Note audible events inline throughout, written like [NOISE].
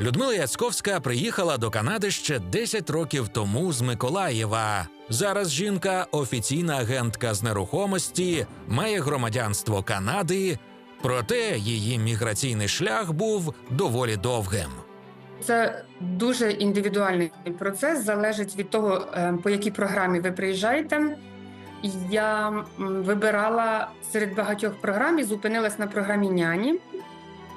Людмила Яцьковська приїхала до Канади ще 10 років тому з Миколаєва. Зараз жінка офіційна агентка з нерухомості, має громадянство Канади. Проте її міграційний шлях був доволі довгим. Це дуже індивідуальний процес, залежить від того, е, по якій програмі ви приїжджаєте. Я вибирала серед багатьох програм і зупинилась на програмі няні.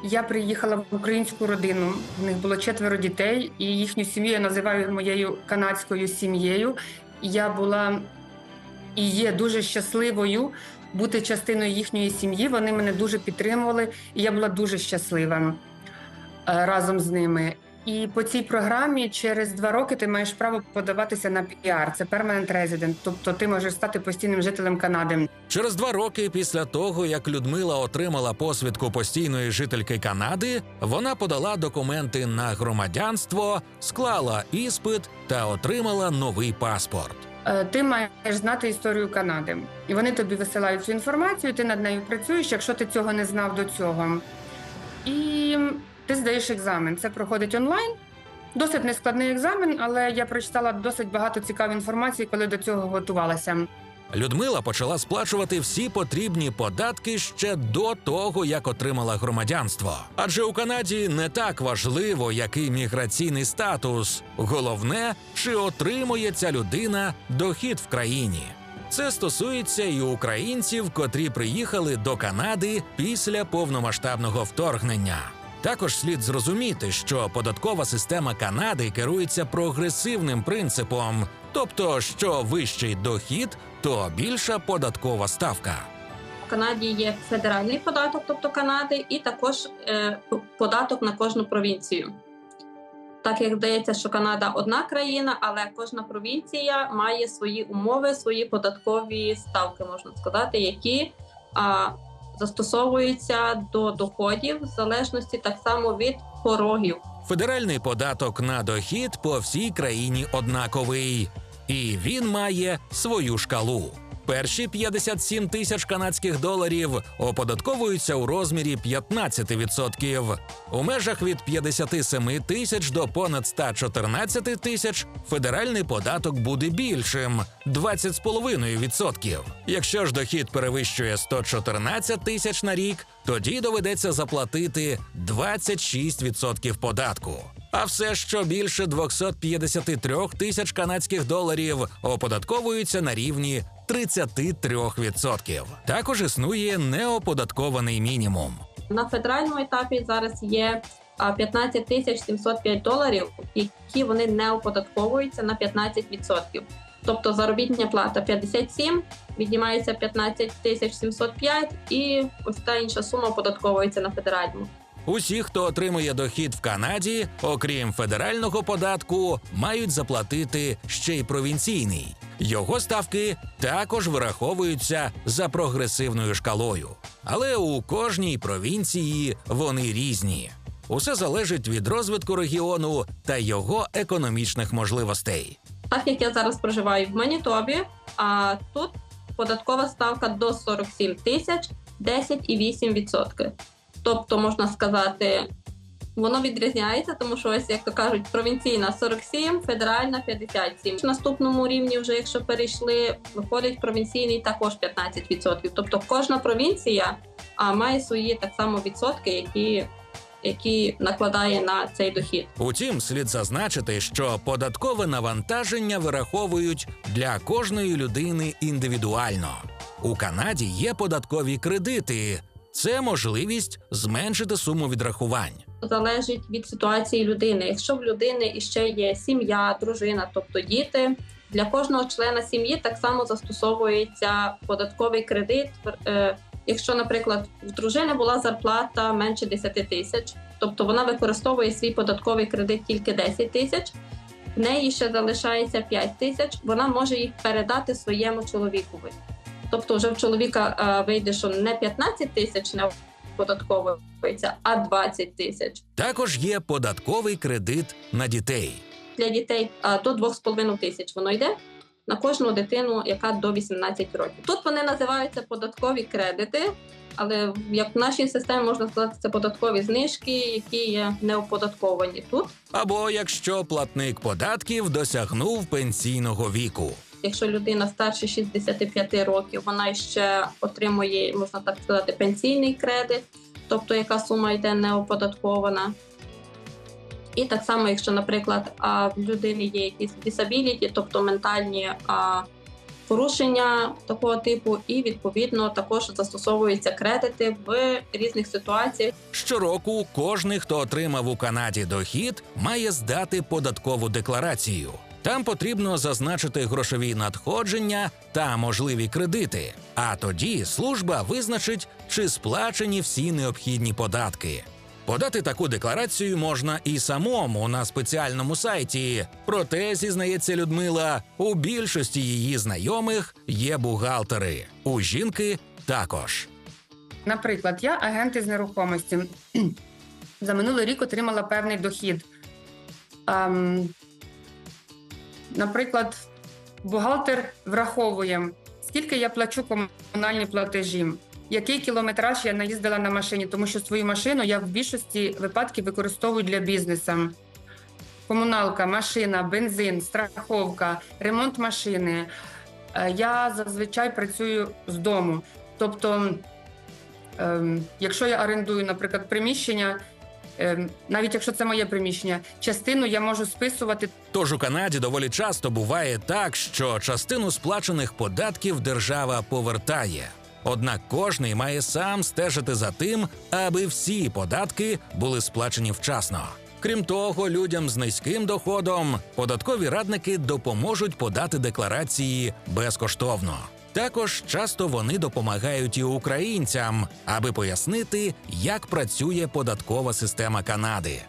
Я приїхала в українську родину. В них було четверо дітей, і їхню сім'ю я називаю моєю канадською сім'єю. Я була і є дуже щасливою бути частиною їхньої сім'ї. Вони мене дуже підтримували, і я була дуже щаслива е, разом з ними. І по цій програмі через два роки ти маєш право подаватися на піар. Це permanent resident, тобто ти можеш стати постійним жителем Канади. Через два роки після того, як Людмила отримала посвідку постійної жительки Канади, вона подала документи на громадянство, склала іспит та отримала новий паспорт. Е, Ти маєш знати історію Канади, і вони тобі висилають цю інформацію. Ти над нею працюєш, якщо ти цього не знав до цього. І ти здаєш екзамен. Це проходить онлайн. Досить нескладний екзамен, але я прочитала досить багато цікавої інформації, коли до цього готувалася. Людмила почала сплачувати всі потрібні податки ще до того, як отримала громадянство. Адже у Канаді не так важливо, який міграційний статус. Головне, чи отримує ця людина дохід в країні. Це стосується і українців, котрі приїхали до Канади після повномасштабного вторгнення. Також слід зрозуміти, що податкова система Канади керується прогресивним принципом, тобто, що вищий дохід, то більша податкова ставка. В Канаді є федеральний податок, тобто Канади, і також е, податок на кожну провінцію. Так як здається, що Канада одна країна, але кожна провінція має свої умови, свої податкові ставки, можна сказати, які а, застосовуються до доходів в залежності так само від порогів. Федеральний податок на дохід по всій країні однаковий, і він має свою шкалу. Перші 57 тисяч канадських доларів оподатковуються у розмірі 15%. У межах від 57 тисяч до понад 114 тисяч федеральний податок буде більшим 20,5%. Якщо ж дохід перевищує 114 тисяч на рік, тоді доведеться заплатити 26% податку. А все, що більше 253 тисяч канадських доларів, оподатковується на рівні 33%. Також існує неоподаткований мінімум. На федеральному етапі зараз є 15 тисяч 705 доларів, які вони не оподатковуються на 15%. Тобто заробітня плата 57, віднімається 15 тисяч 705 і ось та інша сума оподатковується на федеральному. Усі, хто отримує дохід в Канаді, окрім федерального податку, мають заплатити ще й провінційний. Його ставки також вираховуються за прогресивною шкалою. Але у кожній провінції вони різні. Усе залежить від розвитку регіону та його економічних можливостей. Так як я зараз проживаю в Манітобі, а тут податкова ставка до 47 тисяч 10,8%. Тобто, можна сказати, воно відрізняється, тому що ось, як то кажуть, провінційна 47, федеральна 57. В наступному рівні, вже якщо перейшли, виходить провінційний також 15%. Тобто кожна провінція а, має свої так само відсотки, які, які накладає на цей дохід. Утім, слід зазначити, що податкове навантаження вираховують для кожної людини індивідуально. У Канаді є податкові кредити. Це можливість зменшити суму відрахувань. Залежить від ситуації людини. Якщо в людини іще є сім'я, дружина, тобто діти, для кожного члена сім'ї так само застосовується податковий кредит. Е, Якщо, наприклад, в дружини була зарплата менше 10 тисяч, тобто вона використовує свій податковий кредит тільки 10 тисяч, в неї ще залишається 5 тисяч, вона може їх передати своєму чоловікові. Тобто, вже в чоловіка е, вийде, що не 15 тисяч не оподатковується, а 20 тисяч. Також є податковий кредит на дітей. Для дітей а, до 2,5 тисяч воно йде. на кожну дитину, яка до 18 років. Тут вони називаються податкові кредити, але як в нашій системі можна сказати, це податкові знижки, які є неоподатковані тут. Або якщо платник податків досягнув пенсійного віку. Якщо людина старше 65 років, вона ще отримує, можна так сказати, пенсійний кредит, тобто яка сума йде неоподаткована. І так само, якщо, наприклад, в людини є якісь disability, тобто ментальні порушення такого типу, і відповідно також застосовуються кредити в різних ситуаціях. Щороку кожний, хто отримав у Канаді дохід, має здати податкову декларацію. Там потрібно зазначити грошові надходження та можливі кредити. А тоді служба визначить, чи сплачені всі необхідні податки. Подати таку декларацію можна і самому на спеціальному сайті. Проте, зізнається Людмила, у більшості її знайомих є бухгалтери. У жінки також. Наприклад, я агент із нерухомості. [CLEARS THROAT] За минулий рік отримала певний дохід. Наприклад, бухгалтер враховує, скільки я плачу комунальні платежі, який кілометраж я наїздила на машині, тому що свою машину я в більшості випадків використовую для бізнесу. Комуналка, машина, бензин, страховка, ремонт машини. Е, Я зазвичай працюю з дому. Тобто, ем, якщо я орендую, наприклад, приміщення, навіть якщо це моє приміщення, частину я можу списувати Тож у Канаді доволі часто буває так, що частину сплачених податків держава повертає. Однак кожний має сам стежити за тим, аби всі податки були сплачені вчасно. Крім того, людям з низьким доходом податкові радники допоможуть подати декларації безкоштовно. Також часто вони допомагають і українцям, аби пояснити, як працює податкова система Канади.